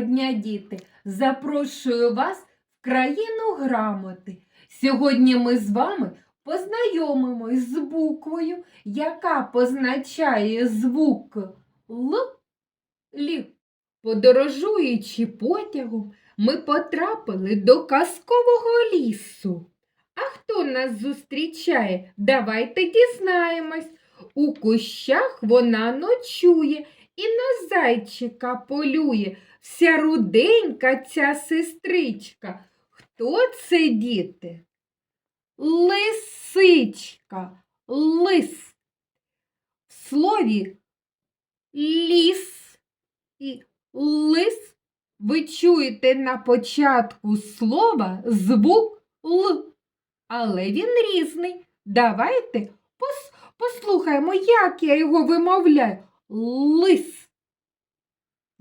діти! Запрошую вас в країну грамоти. Сьогодні ми з вами познайомимось з буквою, яка позначає звук Л. Лі. Подорожуючи потягом, ми потрапили до казкового лісу. А хто нас зустрічає? Давайте дізнаємось. У кущах вона ночує і на зайчика полює. Вся руденька ця сестричка. Хто це, діти? Лисичка, лис. В слові ліс і лис ви чуєте на початку слова звук Л, але він різний. Давайте пос- послухаємо, як я його вимовляю. Лис.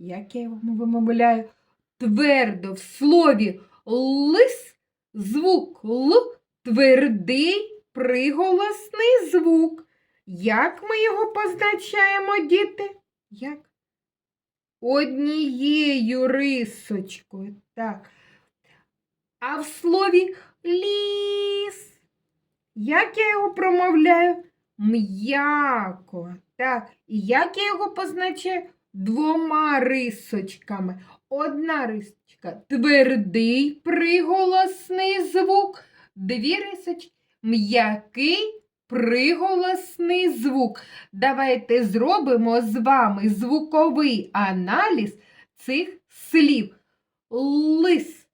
Як я його вимовляю? Твердо в слові лис звук Л твердий приголосний звук. Як ми його позначаємо, діти? Як? Однією рисочкою. Так. А в слові ліс. Як я його промовляю? М'яко. Так. І як я його позначаю? Двома рисочками. Одна рисочка твердий приголосний звук, дві рисочки м'який приголосний звук. Давайте зробимо з вами звуковий аналіз цих слів. Лис.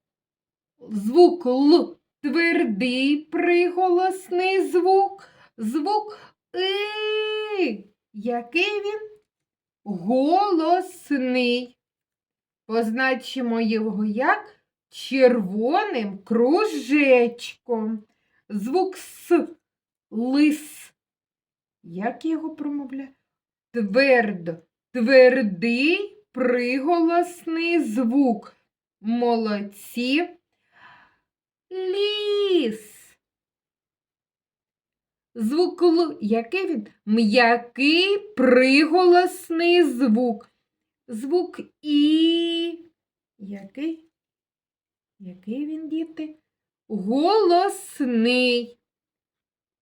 Звук Л. Твердий приголосний звук. Звук И. Який він? Голосний. Позначимо його як червоним кружечком. Звук С. Лис. Як його промовляю? Твердо. Твердий приголосний звук. Молодці. Ліс. Звук Л. Який він? М'який приголосний звук. Звук І. Який? Який він, діти? Голосний.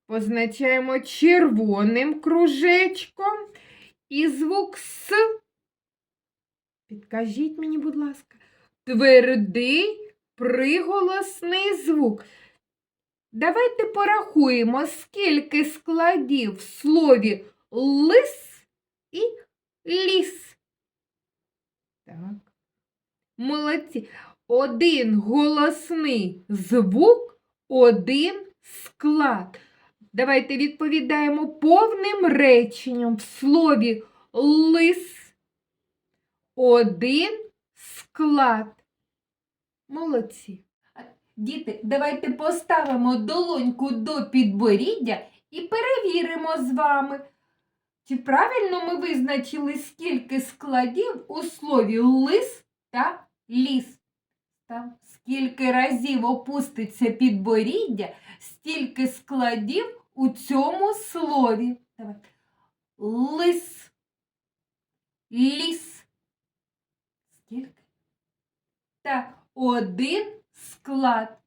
Позначаємо червоним кружечком. І звук С. Підкажіть мені, будь ласка, твердий приголосний звук. Давайте порахуємо, скільки складів в слові лис і ліс. Так. Молодці. Один голосний звук, один склад. Давайте відповідаємо повним реченням в слові лис. Один склад. Молодці. Діти, давайте поставимо долоньку до підборіддя і перевіримо з вами, чи правильно ми визначили, скільки складів у слові лис та ліс. Там скільки разів опуститься підборіддя, стільки складів у цьому слові. Давай. Лис. Ліс. Скільки? Так, один склад.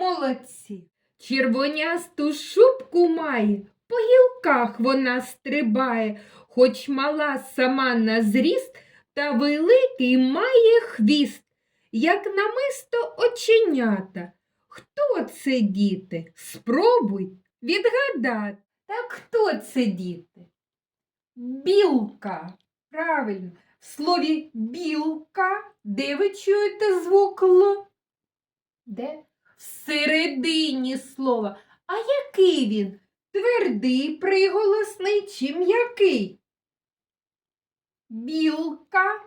Молодці. Червонясту шубку має, по гілках вона стрибає, хоч мала сама на зріст, та великий має хвіст, як намисто оченята. Хто це діти? Спробуй відгадати. Так хто це діти? Білка. Правильно. В слові білка, де ви чуєте звук Л? Де? Всередині слова. А який він? Твердий, приголосний чи м'який? Білка.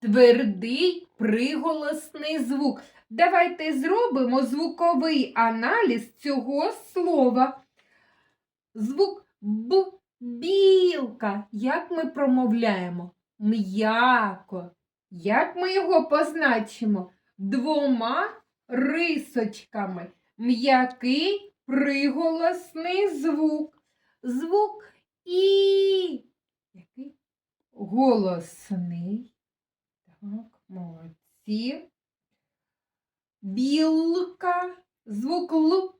Твердий приголосний звук. Давайте зробимо звуковий аналіз цього слова. Звук Б. Білка. Як ми промовляємо? М'яко. Як ми його позначимо? Двома рисочками. М'який приголосний звук. Звук І. Який? Голосний. Так, молодці. Білка. Звук Л.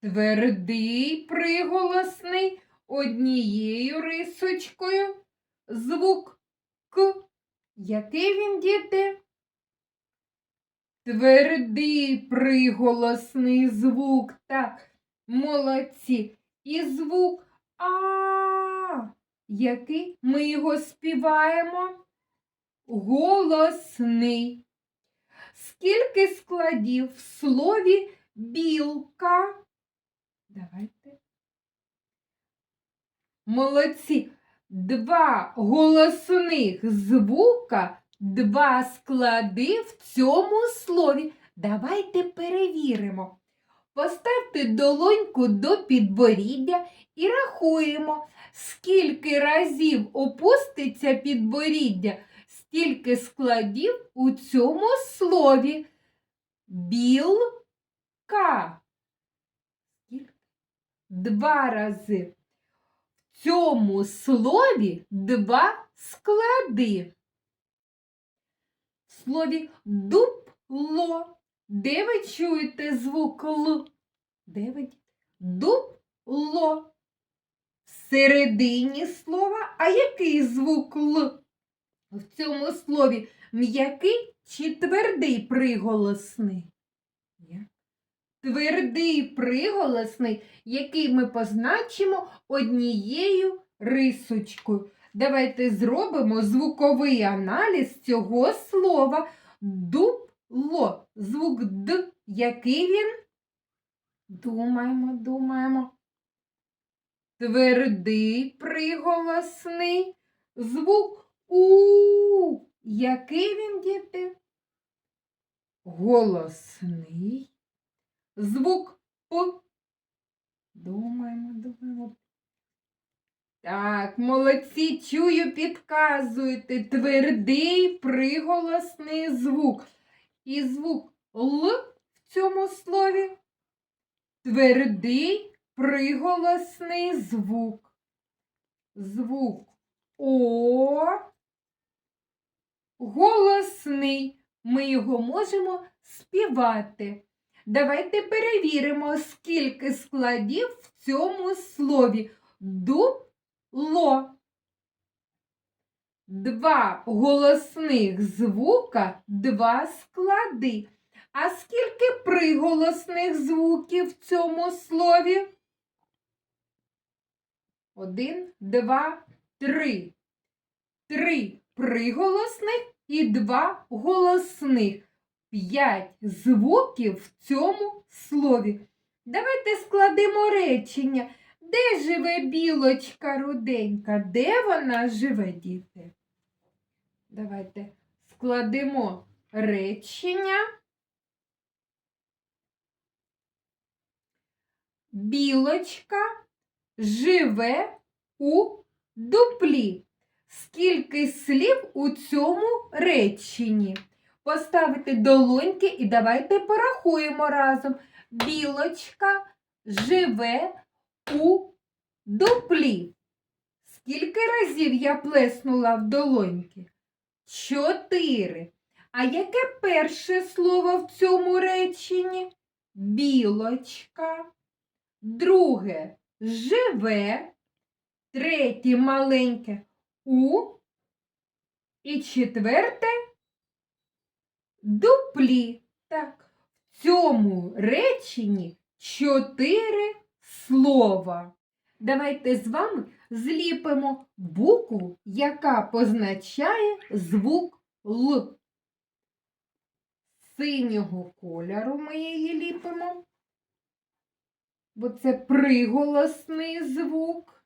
Твердий приголосний однією рисочкою. Звук К. Який він, діти? Твердий приголосний звук. Так, молодці. І звук А. Який ми його співаємо? Голосний. Скільки складів в слові білка? Давайте. Молодці. Два голосних звука, два склади в цьому слові. Давайте перевіримо. Поставте долоньку до підборіддя і рахуємо, скільки разів опуститься підборіддя, стільки складів у цьому слові. Білка. Два рази. В цьому слові два склади. Слові дупло. Де ви чуєте звук Л? Де ви? Дупло. Всередині слова, а який звук Л? В цьому слові м'який чи твердий приголосний? Твердий приголосний, який ми позначимо однією рисочкою. Давайте зробимо звуковий аналіз цього слова дупло. Звук Д. Який він? Думаємо, думаємо. Твердий приголосний. Звук У. Який він, діти? Голосний. Звук П. Думаємо, думаємо. Так, молодці, чую, підказуєте. Твердий приголосний звук. І звук Л в цьому слові. Твердий приголосний звук. Звук О. Голосний. Ми його можемо співати. Давайте перевіримо, скільки складів в цьому слові. Дупло. Два голосних звука, два склади. А скільки приголосних звуків в цьому слові? Один, два, три. Три приголосних і два голосних. П'ять звуків в цьому слові. Давайте складемо речення. Де живе білочка руденька? Де вона живе, діти? Давайте складемо речення. Білочка живе у дуплі. Скільки слів у цьому реченні? Поставити долоньки і давайте порахуємо разом. Білочка живе у дуплі. Скільки разів я плеснула в долоньки? Чотири. А яке перше слово в цьому реченні? Білочка. Друге живе. Третє маленьке у. І четверте дуплі. Так, в цьому реченні чотири слова. Давайте з вами зліпимо букву, яка позначає звук Л. Синього кольору ми її ліпимо, бо це приголосний звук.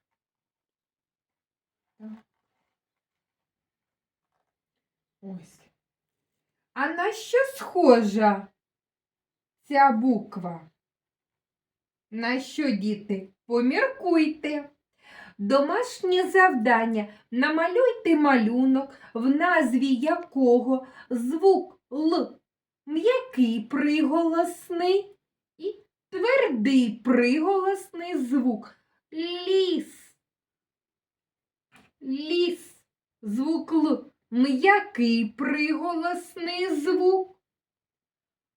Ось. А на що схожа ця буква? На що, діти? Поміркуйте. Домашнє завдання. Намалюйте малюнок, в назві якого звук Л м'який приголосний і твердий приголосний звук. Ліс. Ліс. Звук Л М'який приголосний звук.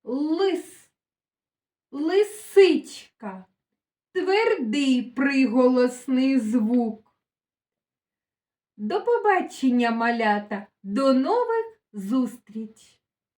Лис, лисичка. Твердий приголосний звук. До побачення, малята, до нових зустріч!